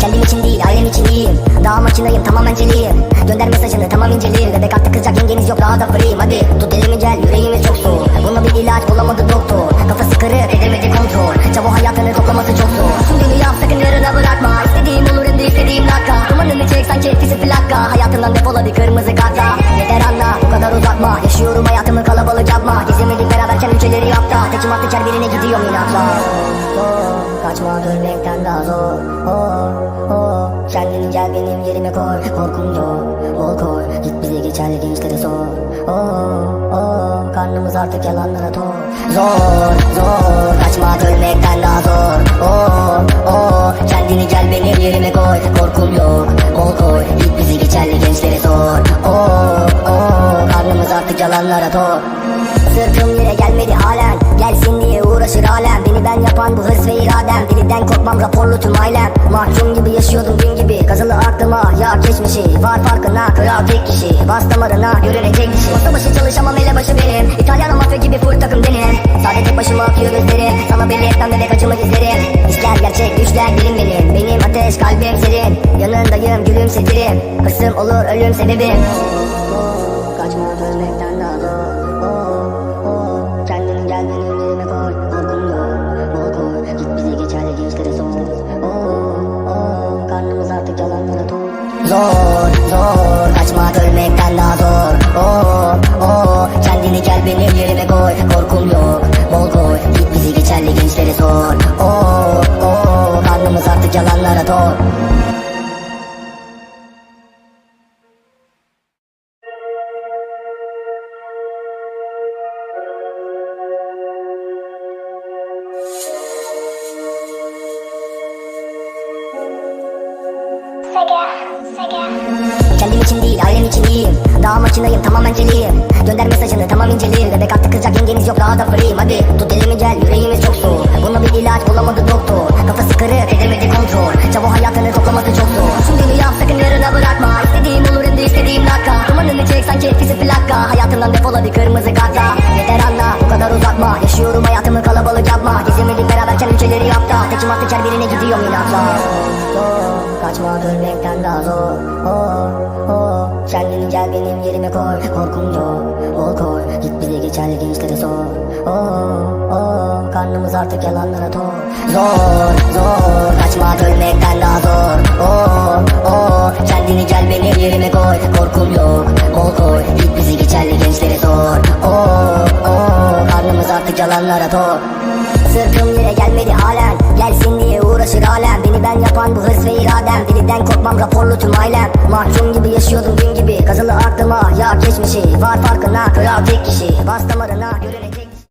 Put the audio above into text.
Kendim için değil ailem için iyiyim. Daha makinayım tamamen celiyim. Gönder mesajını tamam inceliyim. Bebek artık kızacak yengeniz yok daha da freeyim Hadi tut elimi gel yüreğimiz çok soğuk. Buna bir ilaç bulamadı doktor. Kafası kırık edemedi kontrol. Çabuk hayatını toplaması çok zor. Tüm dünya sakın yarına bırakma. İstediğim olur hem de istediğim dakika Dumanını çek sanki etkisi plaka Hayatından defola bir kırmızı karta Yeter anla bu kadar uzatma. Yaşıyorum hayatımı kalabalık yapma. Gezemedik ülkeleri yapta Tekim attı her birine gidiyorum inatla Oh, Kaçma dönmekten daha zor. Oh, oh, Kendini gel benim yerime koy. Korkum yok bol koy. Git bize geçerli gençlere sor. Oh, oh, Karnımız artık yalanlara tok Zor, zor Kaçma dönmekten daha zor. Oh, oh, Kendini gel benim yerime koy. Korkum yok bol koy. Git bizi geçerli gençlere sor. Oh, oh, Karnımız artık yalanlara tok Sırtım yere gelmedi halen. Gelsin diye uğraşır alem Beni ben yapan bu hırs ve iradem. Diliden korkmam raporlu tüm ailem. Mahkum gibi yaşıyordum gün gibi. Kazılı aklıma ya geçmişi. Var farkına kral tek kişi. Bas damarına görünecek dişi Masa başı çalışamam ele başı benim. İtalyan mafya gibi full takım benim. Sadece tek başıma akıyor gözlerim. Sana belli etmem bebek acımı izlerim İşler gerçek düşler bilim benim. Benim ateş kalbim serin. Yanındayım gülümsedirim Hırsım olur ölüm sebebim. Kaçma dönmekten gençlere sor Oh, oh, Karnımız artık yalanlara tok Zor, zor Kaçma ölmekten daha zor Oh, oh Kendini gel benim yerime koy Korkum yok bol koy Git bizi geçerli gençlere sor Kendim için değil ailem için iyiyim Daha makinayım tamamen celiyim. Gönder mesajını tamam inceleyim Bebek artık kızacak yengeniz yok daha da free'yim Hadi tut elimi gel yüreğimiz çok soğuk. Buna bir ilaç bulamadı doktor. Kafası kırık edemedi kontrol. Çabuk hayatını toplaması çok zor. Şimdi yap sakın yarına bırakma. İstediğim olur hem de istediğim dakika Dumanını çek sanki etkisi plaka Hayatından defola bir kırmızı karta Yeter anla bu kadar uzatma. Yaşıyorum hayatımı kalabalık yapma. Gezemedik beraberken ülkeleri yapta. Tekim attı her birine gidiyorum inatla Kaçma dönmekten daha zor. Oh, oh, Kendini gel benim yerime koy. Korkum yok bol koy. Git bize geçerli gençlere sor. Oh, oh, Karnımız artık yalanlara tok Zor, zor Kaçma dönmekten daha zor. Oh, oh, Kendini gel benim yerime koy. Korkum yok bol koy. Git bizi geçerli gençlere sor. Oh, oh, Karnımız artık yalanlara tok Sırtım yere gelmedi halen. Gelsin diye uğraşır ben yapan bu hırs ve iradem. Diliden korkmam raporlu tüm ailem. Mahkum gibi yaşıyordum gün gibi. Kazılı aklıma ya geçmişi Var farkına kral tek kişi